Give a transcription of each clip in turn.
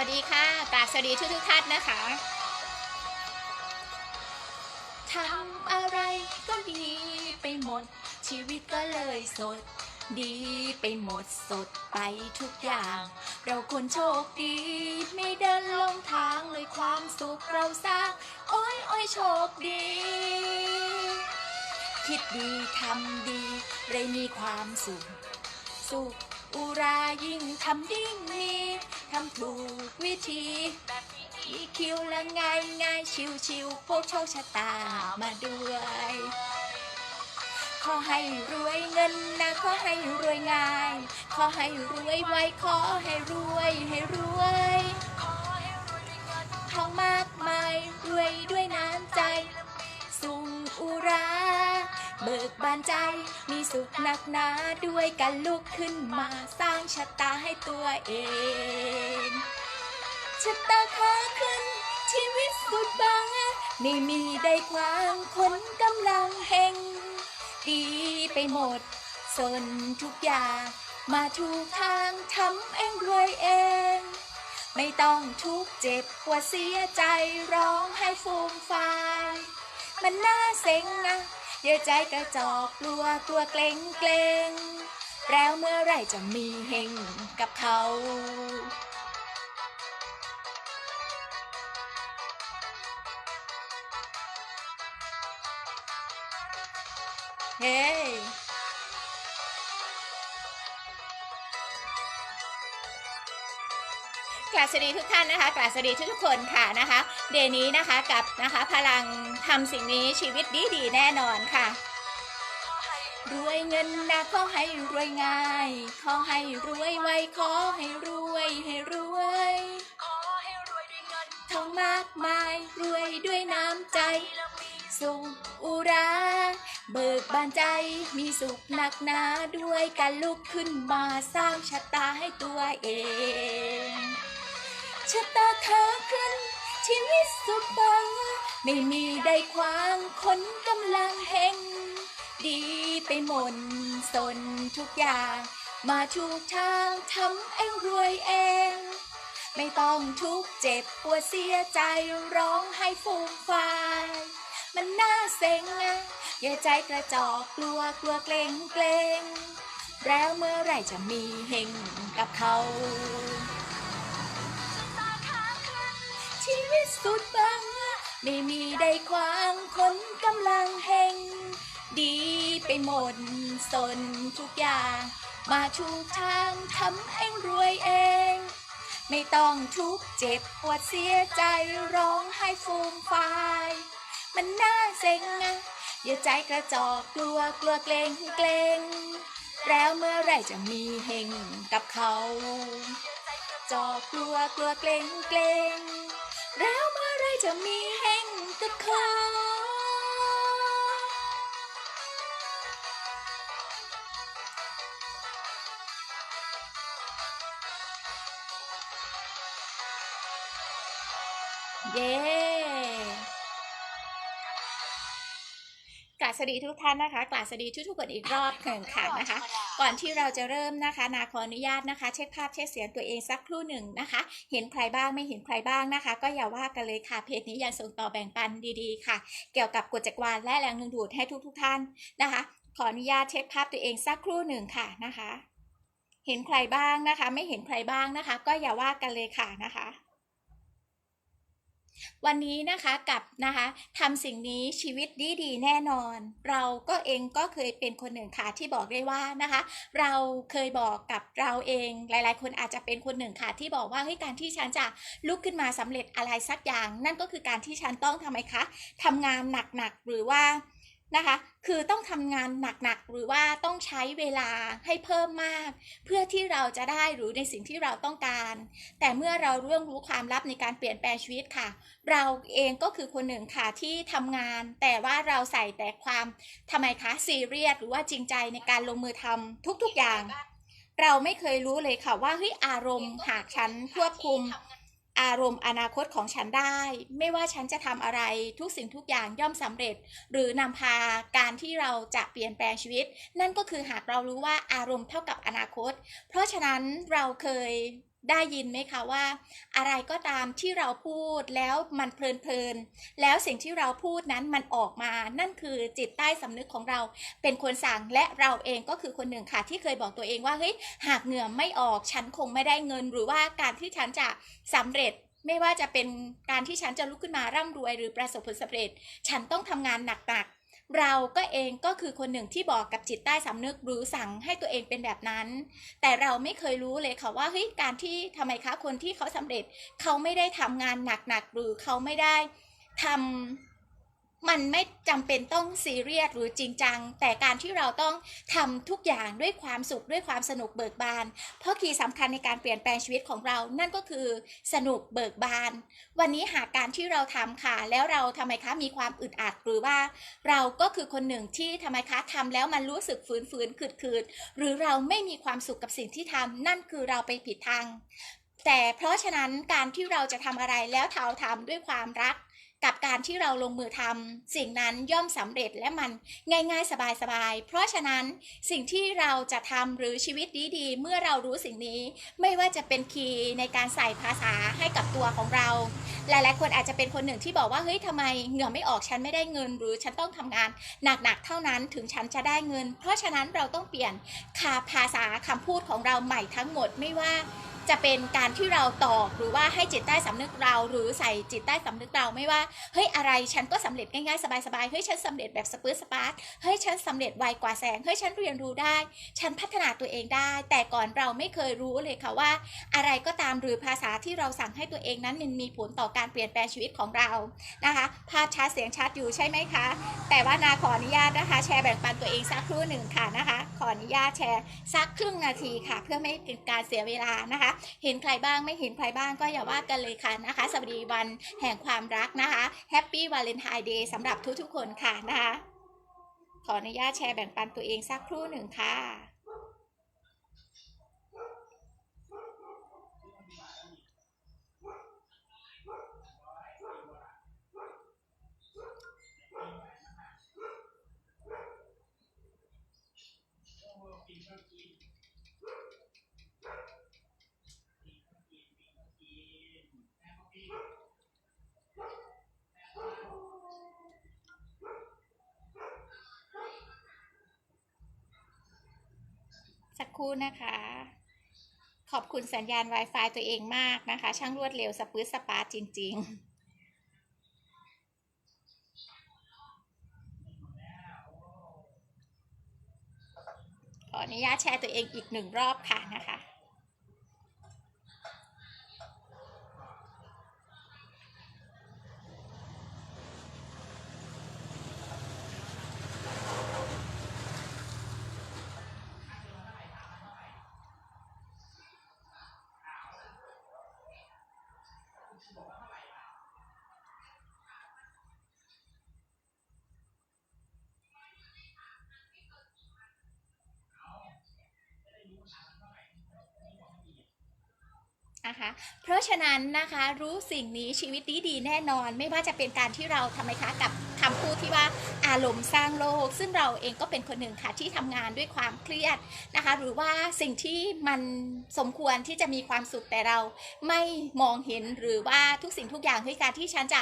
วัสดีค่ะกราบสวัสดีทุกทุกท่านนะคะทำอะไรก็ดีไปหมด ชีวิตก็เลยสด ดีไปหมดสดไปทุกอย่าง เราคนโชคดี ไม่เดินลงทางเลยความสุขเราสร้าง โอ้ยโอ้ยโชคดี คิดดีทำดีเลยมีความสุข สุขอุรายิ่งทำยิ่งมี ถูกวิธีอีคิวและง่ายง่ายชิวชิวพวกโชคชะตามาด้วย ขอให้รวยเงินนะ ขอให้รวยง่าย ขอให้รวยไวขอให้รวยให้รวยทองมากมายรวยด้วยน้ำใจ สุงอุรา เบิกบานใจ มีสุขหนักหนาด้วยกันลุกขึ้นมาสร้างชะตาให้ตัวเอง ชะตาขาขึ้น ชีวิตสุดบางไม่มีได้ความคนกำลังเฮงดีไปหมด สนทุกอย่าง มาถูกทางทำเองรวยเอง ไม่ต้องทุกข์เจ็บปวดเสียใจร้องให้ฟูมฟาย มันน่าเซ็งนะ เดี๋ยใจกระจอกกลัวกลัวเกรงเกรงแล้วเมื่อไรจะมีเฮงกับเขาเฮ้ กราสวัสดีทุกท่านนะคะกราสวัสดีทุกคนค่ะนะคะเดย์นี้นะคะกับนะคะพลังทำสิ่งนี้ชีวิตดีดีแน่นอนค่ะ รวยเงินนะขอให้รวยง่าย ขอให้รวยไวขอให้รวยให้รวยทองมากมายรวยด้วยน้ำใจสุขอุราเบิกบานใจมีสุขหนักหนาด้วยการลุกขึ้นมาสร้างชะตาให้ตัวเอง ชะตาขาขึ้น ชีวิตสุดบัง ไม่มีได้ควางคนกำลังเฮงดีไปหมดสนทุกอย่าง มาถูกทางทำเองรวยเอง ไม่ต้องทุกเจ็บปวดเสียใจร้องให้ฟูมฟายมันน่าเซ็งอะอย่าใจกระจอกกลัวกลัวเกรงเกรงแล้วเมื่อไรจะมีเฮงกับเขา ชีวิตสุดบัง ไม่มีได้ควางคนกำลังเฮงดีไปหมดสนทุกอย่าง มาถูกทางทำเองรวยเอง ไม่ต้องทุกเจ็บปวดเสียใจร้องให้ฟูมฟาย มันน่าเซ็งอะอย่าใจกระจอกกลัวกลัวเกรงเกรงแล้วเมื่อไรจะมีเฮงกับเขา จอกกลัวกลัวเกรงเกรง แล้วเมื่อไรจะมีแห่งกับเขาเย้ สวัสดีทุกท่านนะคะกราบสวัสดีทุกๆคนอีกรอบหนึ่งค่ะนะคะ ก่อนที่เราจะเริ่มนะคะ นาขออนุญาตนะคะ เช็คภาพเช็คเสียงตัวเองสักครู่หนึ่งนะคะ เห็นใครบ้างไม่เห็นใครบ้างนะคะ ก็อย่าว่ากันเลยค่ะเพจนี้ยังส่งต่อแบ่งปันดีๆ ค่ะ เกี่ยวกับกฎจักรวาลและแรงดึงดูดให้ทุกๆท่านนะคะ ขออนุญาตเช็คภาพตัวเองสักครู่หนึ่งค่ะนะคะ เห็นใครบ้างนะคะ ไม่เห็นใครบ้างนะคะ ก็อย่าว่ากันเลยค่ะนะคะ วันนี้นะคะกับนะคะทำสิ่งนี้ชีวิตดีดีแน่นอน เราก็เองก็เคยเป็นคนหนึ่งค่ะที่บอกได้ว่านะคะ เราเคยบอกกับเราเองหลาย ๆ คนอาจจะเป็นคนหนึ่งค่ะที่บอกว่าเฮ้ยการที่ฉันจะลุกขึ้นมาสำเร็จอะไรสักอย่าง นั่นก็คือการที่ฉันต้องทำไมคะทำงานหนักๆหรือว่า นะคะ คือต้องทำงานหนักๆ หรือว่าต้องใช้เวลาให้เพิ่มมาก เพื่อที่เราจะได้หรือในสิ่งที่เราต้องการ แต่เมื่อเราเรื่องรู้ความลับในการเปลี่ยนแปลงชีวิตค่ะ เราเองก็คือคนหนึ่งค่ะที่ทำงาน แต่ว่าเราใส่แต่ความทำไมคะซีเรียสหรือว่าจริงใจในการลงมือทำทุกๆอย่าง เราไม่เคยรู้เลยค่ะว่าเฮ้ยอารมณ์หากฉันควบคุม อารมณ์อนาคตของฉันได้ ไม่ว่าฉันจะทำอะไรทุกสิ่งทุกอย่างย่อมสำเร็จ หรือนำพาการที่เราจะเปลี่ยนแปลงชีวิต นั่นก็คือหากเรารู้ว่าอารมณ์เท่ากับอนาคต เพราะฉะนั้นเราเคย ได้ยินไหมคะว่า อะไรก็ตามที่เราพูดแล้วมันเพลินๆแล้วสิ่งที่เราพูดนั้นมันออกมา นั่นคือจิตใต้สำนึกของเราเป็นคนสั่งและเราเองก็คือคนหนึ่งค่ะ ที่เคยบอกตัวเองว่าเฮ้ยหากเหงื่อไม่ออกฉันคงไม่ได้เงิน หรือว่าการที่ฉันจะสำเร็จไม่ว่าจะเป็นการที่ฉันจะลุกขึ้นมาร่ำรวยหรือประสบผลสำเร็จ ฉันต้องทำงานหนักๆ เราก็เองก็คือคนหนึ่งที่บอกกับจิตใต้สำนึกหรือสั่งให้ตัวเองเป็นแบบนั้น แต่เราไม่เคยรู้เลยค่ะว่าเฮ้ยการที่ทำไมคะคนที่เขาสำเร็จ เขาไม่ได้ทำงานหนักๆหรือเขาไม่ได้ทำ มันไม่จำเป็นต้องซีเรียสหรือจริงจัง แต่การที่เราต้องทำทุกอย่างด้วยความสุขด้วยความสนุกเบิกบาน เพราะคีย์สำคัญในการเปลี่ยนแปลงชีวิตของเรา นั่นก็คือสนุกเบิกบาน วันนี้หากการที่เราทำค่ะ แล้วเราทำไมคะมีความอึดอัดหรือว่า เราก็คือคนหนึ่งที่ทำไมคะทำแล้วมันรู้สึกฝืนฝืนขืดขืดหรือเราไม่มีความสุขกับสิ่งที่ทำนั่นคือเราไปผิดทางแต่เพราะฉะนั้นการที่เราจะทำอะไรแล้วเราทำด้วยความรัก กับการที่เราลงมือทำสิ่งนั้นย่อมสำเร็จและมันง่ายๆสบายๆ เพราะฉะนั้นสิ่งที่เราจะทำหรือชีวิตดีๆ เมื่อเรารู้สิ่งนี้ ไม่ว่าจะเป็นคีย์ในการใส่ภาษาให้กับตัวของเรา หลายๆคนอาจจะเป็นคนหนึ่งที่บอกว่าเฮ้ยทำไมเหงื่อไม่ออกฉันไม่ได้เงิน หรือฉันต้องทำงานหนักๆเท่านั้นถึงฉันจะได้เงิน เพราะฉะนั้นเราต้องเปลี่ยนคาภาษาคำพูดของเราใหม่ทั้งหมดไม่ว่า จะเป็นการที่เราตอบหรือว่าให้จิตใต้สำนึกเรา หรือใส่จิตใต้สำนึกเราไม่ว่าเฮ้ยอะไรฉันก็สำเร็จง่ายๆสบายๆเฮ้ยฉันสำเร็จแบบสปื้สปาร์ตเฮ้ยฉันสำเร็จไวกว่าแสงเฮ้ยฉันเรียนรู้ได้ ฉันพัฒนาตัวเองได้ แต่ก่อนเราไม่เคยรู้เลยค่ะว่า อะไรก็ตามหรือภาษาที่เราสั่งให้ตัวเองนั้นมันมีผลต่อการเปลี่ยนแปลงชีวิตของเรานะคะภาพชัดเสียงชัดอยู่ใช่ไหมคะ แต่ว่านาขออนุญาตนะคะ แชร์แบ่งปันตัวเองสักครู่หนึ่งค่ะนะคะ ขออนุญาตแชร์สักครึ่งนาทีค่ะ เพื่อไม่เป็นการเสียเวลานะคะเห็นใครบ้างไม่เห็นใครบ้างก็อย่าว่ากันเลยค่ะนะคะ สวัสดีวันแห่งความรักนะคะแฮปปี้วาเลนไทน์เดย์สำหรับทุกๆคนค่ะนะคะ ขออนุญาตแชร์แบ่งปันตัวเองสักครู่หนึ่งค่ะ ครู่นะคะ ขอบคุณสัญญาณ Wi-Fi ตัวเองมากนะคะ ช่างรวดเร็วสปื้ดสปาร์ตจริง ๆขออนุญาตแชร์ตัวเองอีกหนึ่งรอบค่ะนะคะ นะคะเพราะฉะนั้นนะคะรู้สิ่งนี้ชีวิตดีดีแน่นอน ไม่ว่าจะเป็นการที่เราทำไมคะกับคำพูดที่ว่าอารมณ์สร้างโลก ซึ่งเราเองก็เป็นคนหนึ่งค่ะที่ทำงานด้วยความเครียดนะคะ หรือว่าสิ่งที่มันสมควรที่จะมีความสุขแต่เรา ไม่มองเห็นหรือว่าทุกสิ่งทุกอย่างคือการที่ฉันจะ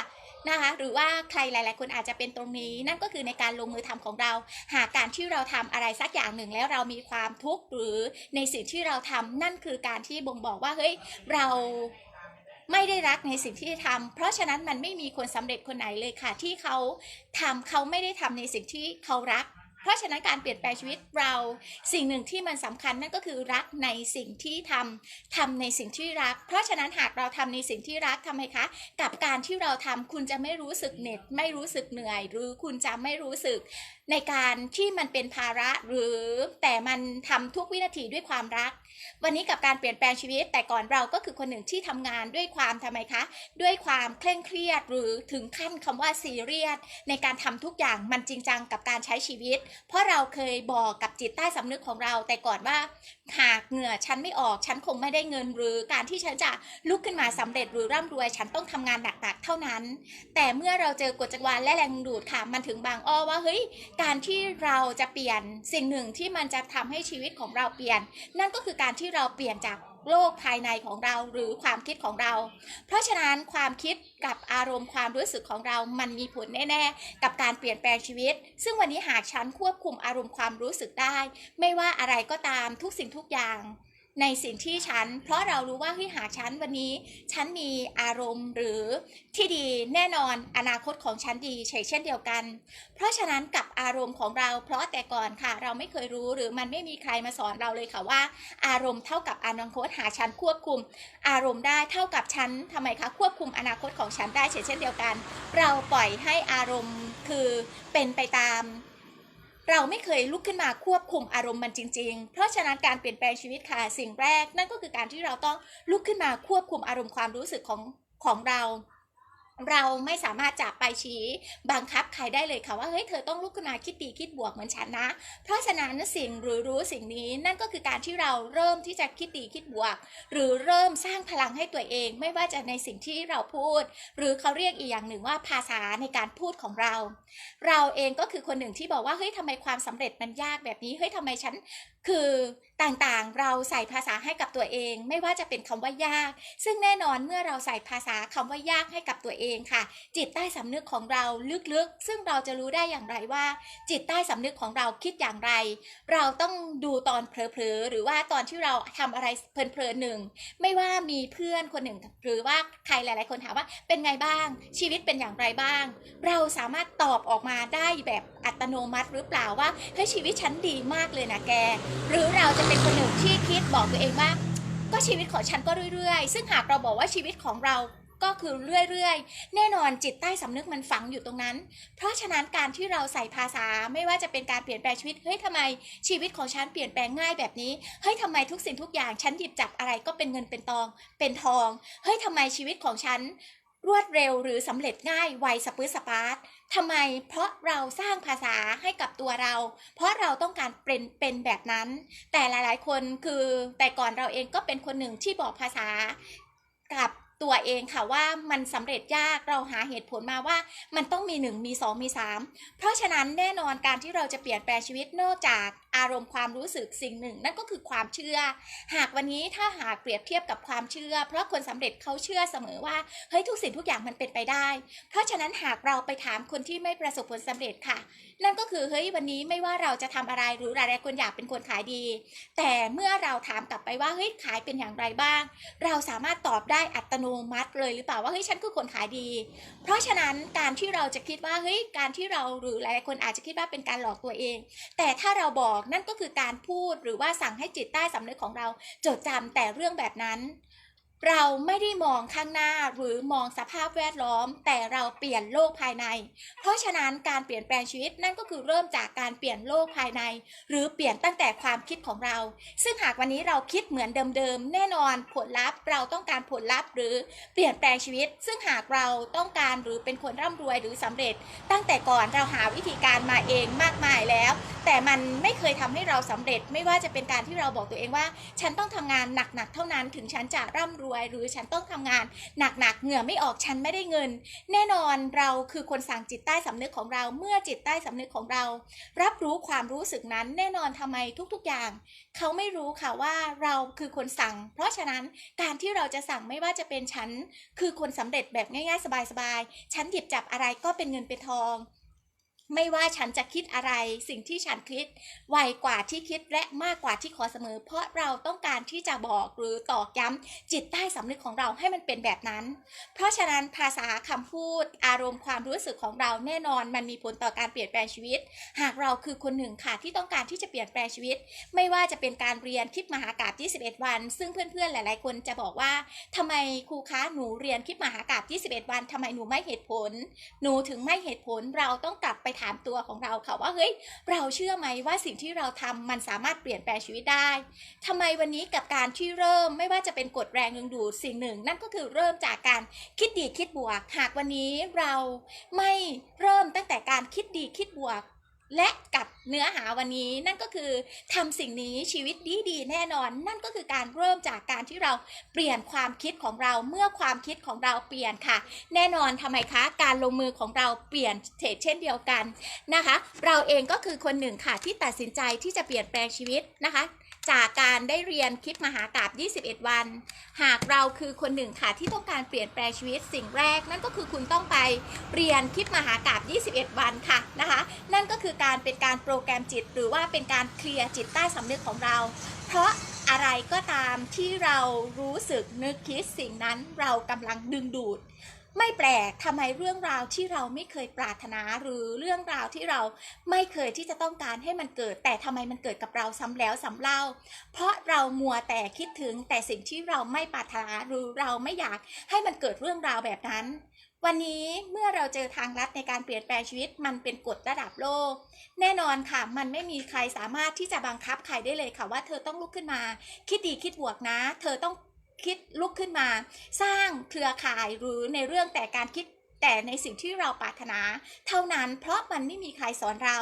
นะคะ หรือว่าใครหลาย ๆ คนอาจจะเป็นตรงนี้ นั่นก็คือในการลงมือทำของเรา หากการที่เราทำอะไรสักอย่างหนึ่งแล้วเรามีความทุกข์หรือในสิ่งที่เราทำนั่นคือการที่บ่งบอกว่าเฮ้ยเราไม่ได้รักในสิ่งที่ทำเพราะฉะนั้นมันไม่มีคนสำเร็จคนไหนเลยค่ะ ที่เขาทำเขาไม่ได้ทำในสิ่งที่เขารัก เพราะฉะนั้นการเปลี่ยนแปลงชีวิตเราสิ่งหนึ่งที่มันสำคัญนั่นก็คือรักในสิ่งที่ทำทำในสิ่งที่รัก เพราะฉะนั้นหากเราทำในสิ่งที่รักทำไมคะ กับการที่เราทำคุณจะไม่รู้สึกเหน็ดไม่รู้สึกเหนื่อย หรือคุณจะไม่รู้สึกในการที่มันเป็นภาระหรือแต่มันทำทุกวินาทีด้วยความรัก วันนี้กับการเปลี่ยนแปลงชีวิต แต่ก่อนเราก็คือคนหนึ่งที่ทำงานด้วยความทำไมคะ ด้วยความเคร่งเครียดหรือถึงขั้นคำว่าซีเรียสในการทำทุกอย่างมันจริงจังกับการใช้ชีวิต เพราะเราเคยบอกกับจิตใต้สำนึกของเรา แต่ก่อนว่าหากเหงื่อฉันไม่ออกฉันคงไม่ได้เงินหรือการที่ฉันจะลุกขึ้นมาสำเร็จหรือร่ำรวยฉันต้องทำงานหนักๆเท่านั้น แต่เมื่อเราเจอกฎจักรวาลและแรงดูดค่ะมันถึงบางอ้อว่าเฮ้ยการที่เราจะเปลี่ยนสิ่งหนึ่งที่มันจะทำให้ชีวิตของเราเปลี่ยน นั่นก็คือการการที่เราเปลี่ยนจากโลกภายในของเราหรือความคิดของเรา เพราะฉะนั้นความคิดกับอารมณ์ความรู้สึกของเรา มันมีผลแน่ ๆ กับการเปลี่ยนแปลงชีวิต ซึ่งวันนี้หากฉันควบคุมอารมณ์ความรู้สึกได้ ไม่ว่าอะไรก็ตามทุกสิ่งทุกอย่าง ในสิ่งที่ฉัน เพราะเรารู้ว่าเฮ้ยหาฉันวันนี้ ฉันมีอารมณ์หรือที่ดีแน่นอนอนาคตของฉันดีเช่นเดียวกัน เพราะฉะนั้นกับอารมณ์ของเรา เพราะแต่ก่อนค่ะ เราไม่เคยรู้หรือมันไม่มีใครมาสอนเราเลยค่ะว่า อารมณ์เท่ากับอนาคตหาฉันควบคุม อารมณ์ได้เท่ากับฉันทำไมคะควบคุมอนาคตของฉันได้เช่นเดียวกัน เราปล่อยให้อารมณ์คือเป็นไปตาม เราไม่เคยลุกขึ้นมาควบคุมอารมณ์มันจริง ๆ เพราะฉะนั้นการเปลี่ยนแปลงชีวิตค่ะสิ่งแรก นั่นก็คือการที่เราต้องลุกขึ้นมาควบคุมอารมณ์ความรู้สึกของของเรา เราไม่สามารถจะไปชี้บังคับใครได้เลยค่ะว่าเฮ้ยเธอต้องลุกขึ้นมาคิดดีคิดบวกเหมือนฉันนะ เพราะฉะนั้นสิ่งหรือรู้สิ่งนี้นั่นก็คือการที่เราเริ่มที่จะคิดดีคิดบวก หรือเริ่มสร้างพลังให้ตัวเอง ไม่ว่าจะในสิ่งที่เราพูด หรือเขาเรียกอีกอย่างหนึ่งว่าภาษาในการพูดของเรา เราเองก็คือคนหนึ่งที่บอกว่าเฮ้ยทำไมความสำเร็จมันยากแบบนี้เฮ้ยทำไมฉันคือต่างๆ เราใส่ภาษาให้กับตัวเอง ไม่ว่าจะเป็นคำว่ายาก ซึ่งแน่นอนเมื่อเราใส่ภาษาคำว่ายากให้กับตัวเองค่ะ จิตใต้สำนึกของเราลึกๆ ซึ่งเราจะรู้ได้อย่างไรว่า จิตใต้สำนึกของเราคิดอย่างไร เราต้องดูตอนเผลอๆหรือว่าตอนที่เราทำอะไรเพลินๆหนึ่งไม่ว่ามีเพื่อนคนหนึ่ง หรือว่าใครหลาย ๆ คนถามว่าเป็นไงบ้าง ชีวิตเป็นอย่างไรบ้าง เราสามารถตอบออกมาได้แบบอัตโนมัติหรือเปล่าว่าเฮ้ยชีวิตฉันดีมากเลยนะแก หรือเราจะเป็นคนหนึ่งที่คิดบอกตัวเองว่า ก็ชีวิตของฉันก็เรื่อยๆ ซึ่งหากเราบอกว่าชีวิตของเราก็คือเรื่อยๆ แน่นอนจิตใต้สำนึกมันฝังอยู่ตรงนั้น เพราะฉะนั้นการที่เราใส่ภาษาไม่ว่าจะเป็นการเปลี่ยนแปลงชีวิต เฮ้ยทำไมชีวิตของฉันเปลี่ยนแปลงง่ายแบบนี้ เฮ้ยทำไมทุกสิ่งทุกอย่างฉันหยิบจับอะไรก็เป็นเงินเป็นทอง เป็นทอง เฮ้ยทำไมชีวิตของฉัน รวดเร็วหรือสำเร็จง่ายไวสปื้อสปาร์ตทำไม เพราะเราสร้างภาษาให้กับตัวเรา เพราะเราต้องการเป็นเป็นแบบนั้น แต่หลายๆ คนคือแต่ก่อนเราเองก็เป็นคนหนึ่งที่บอกภาษากับตัวเองค่ะว่ามันสำเร็จยากเราหาเหตุผลมาว่ามันต้องมีหนึ่งมีสองมีสามเพราะฉะนั้นแน่นอนการที่เราจะเปลี่ยนแปลงชีวิตนอกจาก อารมณ์ความรู้สึกสิ่งหนึ่ง นั่นก็คือความเชื่อ หากวันนี้ถ้าหากเปรียบเทียบกับความเชื่อ เพราะคนสำเร็จเขาเชื่อเสมอว่าเฮ้ยทุกสิ่งทุกอย่างมันเป็นไปได้ เพราะฉะนั้นหากเราไปถามคนที่ไม่ประสบผลสำเร็จค่ะ นั่นก็คือเฮ้ยวันนี้ไม่ว่าเราจะทำอะไรหรือหลายๆคนอยากเป็นคนขายดี แต่เมื่อเราถามกลับไปว่าเฮ้ยขายเป็นอย่างไรบ้าง เราสามารถตอบได้อัตโนมัติเลยหรือเปล่าว่าเฮ้ยฉันคือคนขายดี เพราะฉะนั้นการที่เราจะคิดว่าเฮ้ยการที่เราหรือหลายๆคนอาจจะคิดว่าเป็นการหลอกตัวเอง แต่ถ้าเราบอกนั่นก็คือการพูดหรือว่าสั่งให้จิตใต้สำนึกของเราจดจำแต่เรื่องแบบนั้น เราไม่ได้มองข้างหน้าหรือมองสภาพแวดล้อม แต่เราเปลี่ยนโลกภายใน เพราะฉะนั้นการเปลี่ยนแปลงชีวิตนั่นก็คือเริ่มจากการเปลี่ยนโลกภายใน หรือเปลี่ยนตั้งแต่ความคิดของเรา ซึ่งหากวันนี้เราคิดเหมือนเดิมๆแน่นอนผลลัพธ์ เราต้องการผลลัพธ์หรือเปลี่ยนแปลงชีวิต ซึ่งหากเราต้องการหรือเป็นคนร่ำรวยหรือสำเร็จ ตั้งแต่ก่อนเราหาวิธีการมาเองมากมายแล้ว แต่มันไม่เคยทำให้เราสำเร็จ ไม่ว่าจะเป็นการที่เราบอกตัวเองว่า ฉันต้องทำงานหนักๆเท่านั้นถึงฉันจะร่ำรวยหรือฉันต้องทำงานหนักๆเหงื่อไม่ออกฉันไม่ได้เงิน แน่นอนเราคือคนสั่งจิตใต้สำนึกของเรา เมื่อจิตใต้สำนึกของเรา รับรู้ความรู้สึกนั้น แน่นอนทำไมทุกๆอย่าง เขาไม่รู้ค่ะว่าเราคือคนสั่ง เพราะฉะนั้นการที่เราจะสั่งไม่ว่าจะเป็นฉันคือคนสำเร็จแบบง่ายๆสบายๆฉันหยิบจับอะไรก็เป็นเงินเป็นทอง ไม่ว่าฉันจะคิดอะไร สิ่งที่ฉันคิด ไวกว่าที่คิดและมากกว่าที่ขอเสมอ เพราะเราต้องการที่จะบอกหรือตอกย้ำจิตใต้สำนึกของเราให้มันเป็นแบบนั้น เพราะฉะนั้นภาษาคำพูด อารมณ์ความรู้สึกของเราแน่นอน มันมีผลต่อการเปลี่ยนแปลงชีวิต หากเราคือคนหนึ่งค่ะที่ต้องการที่จะเปลี่ยนแปลงชีวิต ไม่ว่าจะเป็นการเรียนคิดมหากาพย์21 วัน ซึ่งเพื่อนๆหลาย ๆ คนจะบอกว่าทำไมครูคะหนูเรียนคิดมหากาพย์21 วันทำไมหนูไม่เหตุผล หนูถึงไม่เหตุผลเราต้องกลับไปถามตัวของเราค่ะว่าเฮ้ยเราเชื่อไหมว่าสิ่งที่เราทำมันสามารถเปลี่ยนแปลงชีวิตได้ทำไมวันนี้กับการที่เริ่มไม่ว่าจะเป็นกฎแรงดึงดูดสิ่งหนึ่ง นั่นก็คือเริ่มจากการคิดดีคิดบวก หากวันนี้เราไม่เริ่มตั้งแต่การคิดดีคิดบวก และกับเนื้อหาวันนี้นั่นก็คือทำสิ่งนี้ชีวิตดีดีแน่นอน นั่นก็คือการเริ่มจากการที่เราเปลี่ยนความคิดของเราเมื่อความคิดของเราเปลี่ยนค่ะ แน่นอนทำไมคะ การลงมือของเราเปลี่ยนเช่นเดียวกันนะคะ เราเองก็คือคนหนึ่งค่ะที่ตัดสินใจที่จะเปลี่ยนแปลงชีวิตนะคะ จากการได้เรียนคลิปมหากราบ21 วัน หากเราคือคนหนึ่งค่ะที่ต้องการเปลี่ยนแปลงชีวิตสิ่งแรก นั่นก็คือคุณต้องไปเรียนคลิปมหากราบ21 วันค่ะนะคะ นั่นก็คือการเป็นการโปรแกรมจิต หรือว่าเป็นการเคลียร์จิตใต้สำนึกของเรา เพราะอะไรก็ตามที่เรารู้สึกนึกคิดสิ่งนั้นเรากำลังดึงดูด ไม่แปลกทำไมเรื่องราวที่เราไม่เคยปรารถนาหรือเรื่องราวที่เราไม่เคยที่จะต้องการให้มันเกิด แต่ทำไมมันเกิดกับเราซ้ำแล้วซ้ำเล่า เพราะเรามัวแต่คิดถึงแต่สิ่งที่เราไม่ปรารถนาหรือเราไม่อยากให้มันเกิดเรื่องราวแบบนั้น วันนี้เมื่อเราเจอทางลัดในการเปลี่ยนแปลงชีวิตมันเป็นกฎระดับโลก แน่นอนค่ะ มันไม่มีใครสามารถที่จะบังคับใครได้เลยค่ะว่าเธอต้องลุกขึ้นมา คิดดีคิดบวกนะ เธอต้อง คิดลุกขึ้นมา สร้างเครือข่ายหรือในเรื่องแต่การคิดแต่ในสิ่งที่เราปรารถนา เท่านั้นเพราะมันไม่มีใครสอนเรา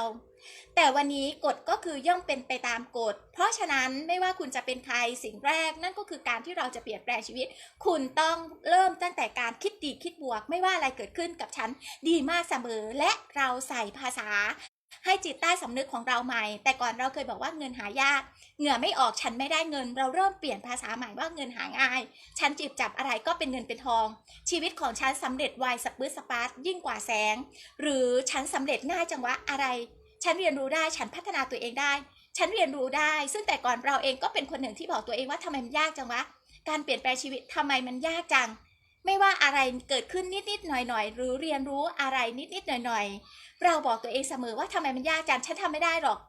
แต่วันนี้กฎก็คือย่อมเป็นไปตามกฎ เพราะฉะนั้นไม่ว่าคุณจะเป็นใครสิ่งแรก นั่นก็คือการที่เราจะเปลี่ยนแปลงชีวิต คุณต้องเริ่มตั้งแต่การคิดดีคิดบวก ไม่ว่าอะไรเกิดขึ้นกับฉันดีมากเสมอและเราใส่ภาษา ให้จิตใต้สำนึกของเราใหม่ แต่ก่อนเราเคยบอกว่าเงินหายาก เหงื่อไม่ออกฉันไม่ได้เงิน เราเริ่มเปลี่ยนภาษาใหม่ว่าเงินหาง่าย ฉันจิบจับอะไรก็เป็นเงินเป็นทอง ชีวิตของฉันสำเร็จไวสปื้ดสปาร์ตยิ่งกว่าแสง หรือฉันสำเร็จง่ายจังวะอะไร ฉันเรียนรู้ได้ฉันพัฒนาตัวเองได้ ฉันเรียนรู้ได้ ซึ่งแต่ก่อนเราเองก็เป็นคนหนึ่งที่บอกตัวเองว่าทำไมมันยากจังวะการเปลี่ยนแปลงชีวิตทำไมมันยากจัง ไม่ว่าอะไรเกิดขึ้นนิดๆหน่อยๆหรือเรียนรู้อะไรนิดๆหน่อยๆ เราบอกตัวเองเสมอว่าทำไมมันยากจังฉันทำไม่ได้หรอก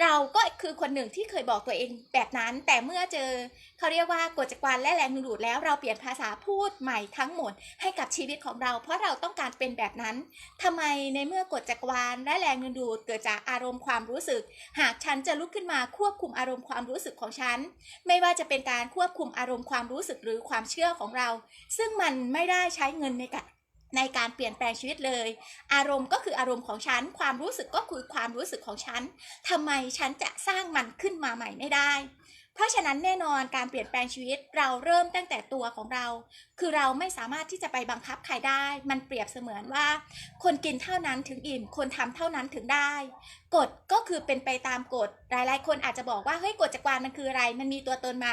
เราก็คือคนหนึ่งที่เคยบอกตัวเองแบบนั้น แต่เมื่อเจอเขาเรียกว่ากฎจักรวาลและแรงดึงดูดแล้วเราเปลี่ยนภาษาพูดใหม่ทั้งหมดให้กับชีวิตของเรา เพราะเราต้องการเป็นแบบนั้นทำไมในเมื่อกฎจักรวาลและแรงดึงดูดเกิดจากอารมณ์ความรู้สึก หากฉันจะลุกขึ้นมาควบคุมอารมณ์ความรู้สึกของฉัน ไม่ว่าจะเป็นการควบคุมอารมณ์ความรู้สึกหรือความเชื่อของเรา ซึ่งมันไม่ได้ใช้เงินในการ ในการเปลี่ยนแปลงชีวิตเลย อารมณ์ก็คืออารมณ์ของฉัน ความรู้สึกก็คือความรู้สึกของฉันทำไมฉันจะสร้างมันขึ้นมาใหม่ไม่ได้ เพราะฉะนั้นแน่นอนการเปลี่ยนแปลงชีวิตเราเริ่มตั้งแต่ตัวของเรา คือเราไม่สามารถที่จะไปบังคับใครได้ มันเปรียบเสมือนว่า คนกินเท่านั้นถึงอิ่ม คนทำเท่านั้นถึงได้ กฎก็คือเป็นไปตามกฎ หลายๆ คนอาจจะบอกว่าเฮ้ยกฎจักรวาลมันคืออะไร มันมีตัวตนไหม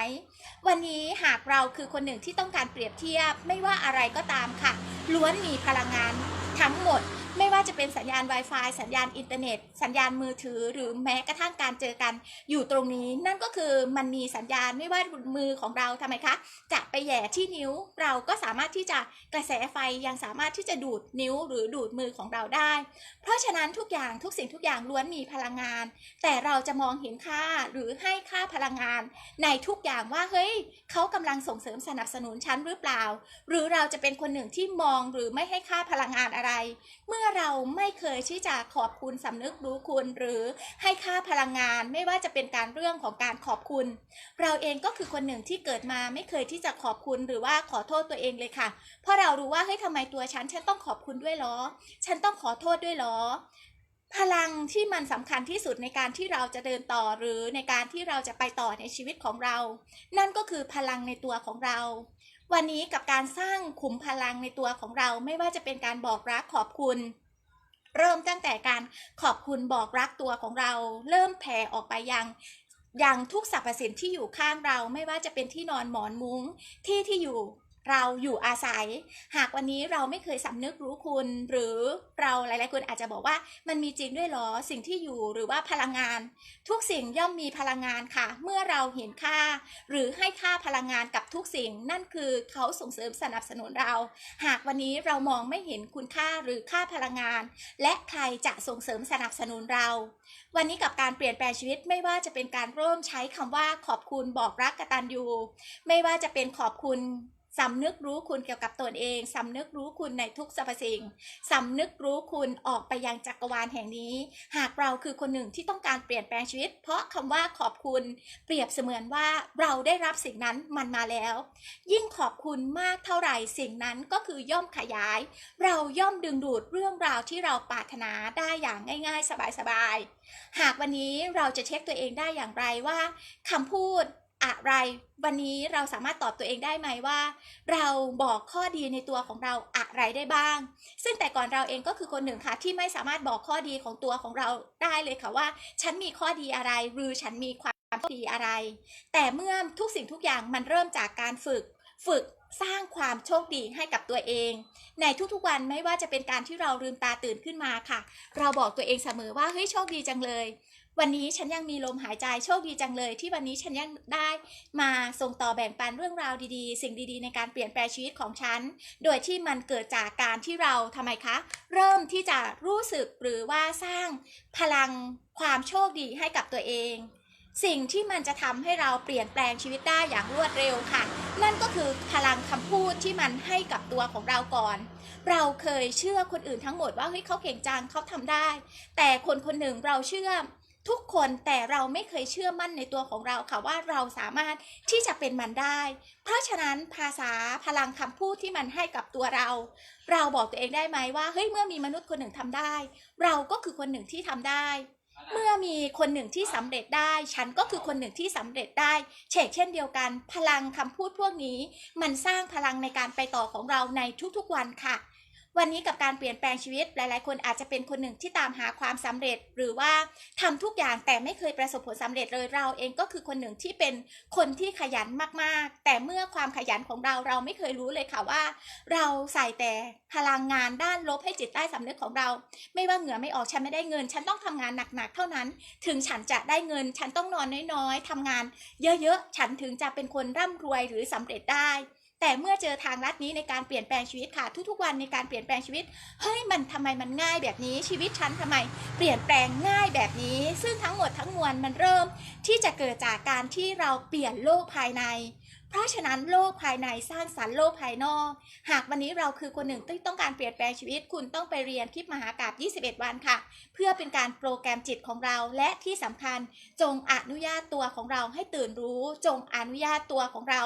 วันนี้หากเราคือคนหนึ่งที่ต้องการเปรียบเทียบ ไม่ว่าอะไรก็ตามค่ะ ล้วนมีพลังงานทั้งหมด ไม่ว่าจะเป็นสัญญาณ Wi-Fi สัญญาณอินเทอร์เน็ต สัญญาณมือถือ หรือแม้กระทั่งการเจอกันอยู่ตรงนี้ นั่นก็คือมันมีสัญญาณไม่ว่ามือของเราทำไมคะจะไปแย่ที่นิ้วเราก็สามารถที่จะกระแสไฟยังสามารถที่จะดูดนิ้วหรือดูดมือของเราได้ เพราะฉะนั้นทุกอย่างทุกสิ่งทุกอย่างล้วนมีพลังงาน แต่เราจะมองเห็นค่าหรือให้ค่าพลังงาน ในทุกอย่างว่าเฮ้ยเขากำลังส่งเสริมสนับสนุนฉันหรือเปล่า หรือเราจะเป็นคนหนึ่งที่มองหรือไม่ให้ค่าพลังงานอะไร เมื่อเราไม่เคยที่จะขอบคุณสำนึกรู้คุณ หรือให้ค่าพลังงานไม่ว่าจะเป็นการเรื่องของการขอบคุณ เราเองก็คือคนหนึ่งที่เกิดมาไม่เคยที่จะขอบคุณหรือว่าขอโทษตัวเองเลยค่ะ เพราะเรารู้ว่าเฮ้ยทำไมตัวฉันฉันต้องขอบคุณด้วยเหรอ ฉันต้องขอโทษด้วยเหรอพลังที่มันสำคัญที่สุดในการที่เราจะเดินต่อหรือในการที่เราจะไปต่อในชีวิตของเรา นั่นก็คือพลังในตัวของเรา วันนี้กับการสร้างขุมพลังในตัวของเราไม่ว่าจะเป็นการบอกรักขอบคุณ เริ่มตั้งแต่การขอบคุณบอกรักตัวของเรา เริ่มแผ่ออกไปยังยังทุกสรรพสิ่งที่อยู่ข้างเราไม่ว่าจะเป็นที่นอนหมอนมุง้งที่ที่อยู่ เราอยู่อาศัย หากวันนี้เราไม่เคยสำนึกรู้คุณ หรือเราหลายๆคนอาจจะบอกว่ามันมีจริงด้วยเหรอสิ่งที่อยู่หรือว่าพลังงาน ทุกสิ่งย่อมมีพลังงานค่ะ เมื่อเราเห็นค่า หรือให้ค่าพลังงานกับทุกสิ่ง นั่นคือเขาส่งเสริมสนับสนุนเรา หากวันนี้เรามองไม่เห็นคุณค่าหรือค่าพลังงาน และใครจะส่งเสริมสนับสนุนเรา วันนี้กับการเปลี่ยนแปลงชีวิตไม่ว่าจะเป็นการเริ่มใช้คำว่าขอบคุณบอกรักกตัญญูไม่ว่าจะเป็นขอบคุณ สำนึกรู้คุณเกี่ยวกับตนเอง สำนึกรู้คุณในทุกสรรพสิ่ง สำนึกรู้คุณออกไปยังจักรวาลแห่งนี้ หากเราคือคนหนึ่งที่ต้องการเปลี่ยนแปลงชีวิต เพราะคำว่าขอบคุณ เปรียบเสมือนว่าเราได้รับสิ่งนั้นมันมาแล้ว ยิ่งขอบคุณมากเท่าไหร่สิ่งนั้นก็คือย่อมขยาย เราย่อมดึงดูดเรื่องราวที่เราปรารถนาได้อย่างง่าย ๆ สบายๆหากวันนี้เราจะเช็คตัวเองได้อย่างไรว่าคำพูด อะไร วันนี้เราสามารถตอบตัวเองได้ไหมว่า เราบอกข้อดีในตัวของเราอะไรได้บ้าง ซึ่งแต่ก่อนเราเองก็คือคนหนึ่งค่ะที่ไม่สามารถบอกข้อดีของตัวของเราได้เลยค่ะว่า ฉันมีข้อดีอะไร หรือฉันมีความดีอะไร แต่เมื่อทุกสิ่งทุกอย่างมันเริ่มจากการฝึกฝึกสร้างความโชคดีให้กับตัวเอง ในทุกๆวันไม่ว่าจะเป็นการที่เราลืมตาตื่นขึ้นมาค่ะ เราบอกตัวเองเสมอว่าเฮ้ยโชคดีจังเลย วันนี้ฉันยังมีลมหายใจโชคดีจังเลย ที่วันนี้ฉันยังได้มาส่งต่อแบ่งปันเรื่องราวดีๆ สิ่งดีๆ ในการเปลี่ยนแปลงชีวิตของฉัน โดยที่มันเกิดจากการที่เราทำไมคะ เริ่มที่จะรู้สึกหรือว่าสร้างพลังความโชคดีให้กับตัวเอง สิ่งที่มันจะทำให้เราเปลี่ยนแปลงชีวิตได้อย่างรวดเร็วค่ะ นั่นก็คือพลังคำพูดที่มันให้กับตัวของเราก่อนเราเคยเชื่อคนอื่นทั้งหมดว่าเฮ้ยเขาเก่งจังเขาทำได้ แต่คนคนหนึ่งเราเชื่อ ทุกคนแต่เราไม่เคยเชื่อมั่นในตัวของเราค่ะว่าเราสามารถที่จะเป็นมันได้ เพราะฉะนั้นภาษาพลังคำพูดที่มันให้กับตัวเรา เราบอกตัวเองได้ไหมว่าเฮ้ยเมื่อมีมนุษย์คนหนึ่งทำได้ เราก็คือคนหนึ่งที่ทำได้ เมื่อมีคนหนึ่งที่สำเร็จได้ ฉันก็คือคนหนึ่งที่สำเร็จได้เชกเช่นเดียวกัน พลังคำพูดพวกนี้ มันสร้างพลังในการไปต่อของเราในทุกๆวันค่ะ วันนี้กับการเปลี่ยนแปลงชีวิตหลาย ๆ คนอาจจะเป็นคนหนึ่งที่ตามหาความสำเร็จ หรือว่าทำทุกอย่างแต่ไม่เคยประสบผลสำเร็จเลยเราเองก็คือคนหนึ่งที่เป็นคนที่ขยันมาก ๆ แต่เมื่อความขยันของเราเราไม่เคยรู้เลยค่ะว่า เราใส่แต่พลังงานด้านลบให้จิตใต้สำนึกของเรา ไม่ว่าเหงื่อไม่ออกฉันไม่ได้เงิน ฉันต้องทำงานหนัก ๆ เท่านั้น ถึงฉันจะได้เงิน ฉันต้องนอนน้อย ๆทำงาน เยอะ ๆ ฉันถึงจะเป็นคนร่ำรวยหรือสำเร็จได้ แต่เมื่อเจอทางลัดนี้ในการเปลี่ยนแปลงชีวิตค่ะ ทุกๆวันในการเปลี่ยนแปลงชีวิต เฮ้ยมันทำไมมันง่ายแบบนี้ชีวิตฉันทำไม เปลี่ยนแปลงง่ายแบบนี้ ซึ่งทั้งหมดทั้งมวลมันเริ่มที่จะเกิดจากการที่เราเปลี่ยนโลกภายใน เพราะฉะนั้นโลกภายในสร้างสรรค์โลกภายนอก หากวันนี้เราคือคนหนึ่งที่ต้องการเปลี่ยนแปลงชีวิต คุณต้องไปเรียนคลิปมหากาบ21 วันค่ะ เพื่อเป็นการโปรแกรมจิตของเรา และที่สำคัญ จงอนุญาตตัวของเราให้ตื่นรู้ จงอนุญาตตัวของเรา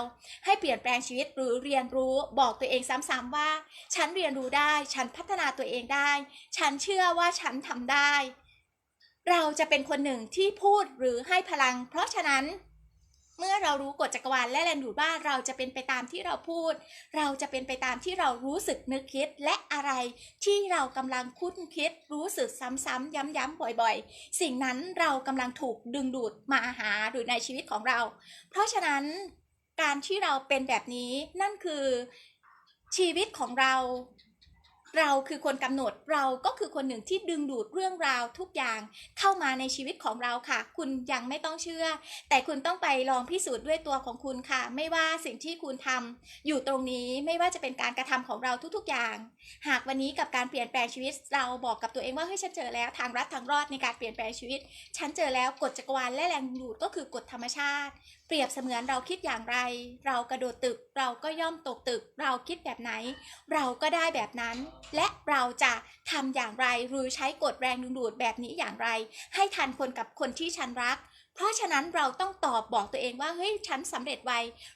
ให้เปลี่ยนแปลงชีวิตหรือเรียนรู้ บอกตัวเองซ้ำๆว่า ฉันเรียนรู้ได้ ฉันพัฒนาตัวเองได้ ฉันเชื่อว่าฉันทำได้ เราจะเป็นคนหนึ่งที่พูดหรือให้พลัง เพราะฉะนั้น เมื่อเรารู้กฎจักรวาลและแรงดูดว่าเราจะเป็นไปตามที่เราพูด เราจะเป็นไปตามที่เรารู้สึกนึกคิดและอะไรที่เรากำลังคุ้นคิด รู้สึกซ้ำๆย้ำๆบ่อยๆ สิ่งนั้นเรากำลังถูกดึงดูดมาหาหรือในชีวิตของเรา เพราะฉะนั้นการที่เราเป็นแบบนี้นั่นคือชีวิตของเรา เราคือคนกำหนดเราก็คือคนหนึ่งที่ดึงดูดเรื่องราวทุกอย่างเข้ามาในชีวิตของเราค่ะ คุณยังไม่ต้องเชื่อ แต่คุณต้องไปลองพิสูจน์ด้วยตัวของคุณค่ะ ไม่ว่าสิ่งที่คุณทำอยู่ตรงนี้ไม่ว่าจะเป็นการกระทำของเราทุกๆอย่าง หากวันนี้กับการเปลี่ยนแปลงชีวิต เราบอกกับตัวเองว่าเฮ้ยฉันเจอแล้วทางรัดทางรอดในการเปลี่ยนแปลงชีวิต ฉันเจอแล้วกฎจักรวาลและแรงดูดก็คือกฎธรรมชาติ รียบเสมือนเราคิดอย่างไร เรากระโดดตึก เราก็ย่อมตกตึก เราคิดแบบไหน เราก็ได้แบบนั้น และเราจะทำอย่างไรหรือใช้กฎแรงดึงดูดแบบนี้อย่างไร ให้ทันคนกับคนที่ฉันรัก เพราะฉะนั้นเราต้องตอบบอกตัวเองว่าเฮ้ยฉันสำเร็จไว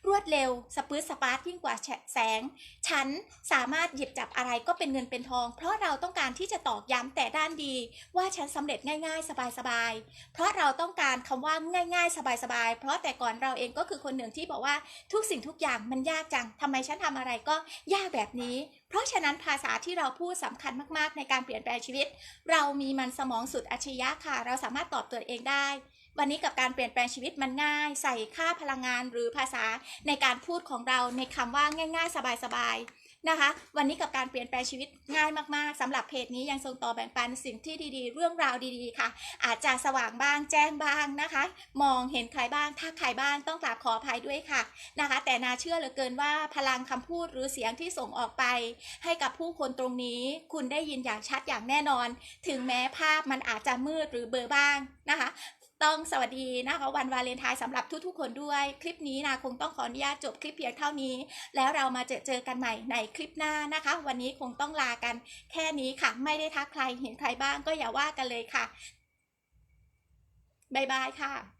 รวดเร็วสปื้ดสปาร์ตยิ่งกว่าแสง ฉันสามารถหยิบจับอะไรก็เป็นเงินเป็นทอง เพราะเราต้องการที่จะตอกย้ำแต่ด้านดี ว่าฉันสำเร็จง่าย ๆ สบายๆเพราะเราต้องการคำว่าง่ายๆ สบายๆเพราะแต่ก่อนเราเองก็คือคนหนึ่งที่บอกว่าทุกสิ่งทุกอย่างมันยากจังทำไมฉันทำอะไรก็ยากแบบนี้ เพราะฉะนั้นภาษาที่เราพูดสำคัญมากๆ ในการเปลี่ยนแปลงชีวิต เรามีมันสมองสุดอัจฉริยะค่ะ เราสามารถตอบตัวเองได้ วันนี้กับการเปลี่ยนแปลงชีวิตมันง่าย ใส่ค่าพลังงานหรือภาษาในการพูดของเราในคำว่าง่าย ๆ สบายๆนะคะ วันนี้กับการเปลี่ยนแปลงชีวิตง่ายมากๆสำหรับเพจนี้ยังส่งต่อแบ่งปันสิ่งที่ดีๆ เรื่องราวดีๆ ค่ะ อาจจะสว่างบ้างแจ้งบ้างนะคะ มองเห็นใครบ้างถ้าใครบ้างต้องกราบขออภัยด้วยค่ะนะคะ แต่นาเชื่อเหลือเกินว่าพลังคำพูดหรือเสียงที่ส่งออกไป ให้กับผู้คนตรงนี้ คุณได้ยินอย่างชัดอย่างแน่นอน ถึงแม้ภาพมันอาจจะมืดหรือเบลอบ้างนะคะ ต้องสวัสดีนะคะวันวาเลนไทน์สำหรับทุกๆ คนด้วย คลิปนี้นะคงต้องขออนุญาตจบคลิปเพียงเท่านี้ แล้วเรามาเจอเจอกันใหม่ในคลิปหน้านะคะ วันนี้คงต้องลากัน แค่นี้ค่ะ ไม่ได้ทักใครเห็นใครบ้างก็อย่าว่ากันเลยค่ะบ๊ายบายค่ะ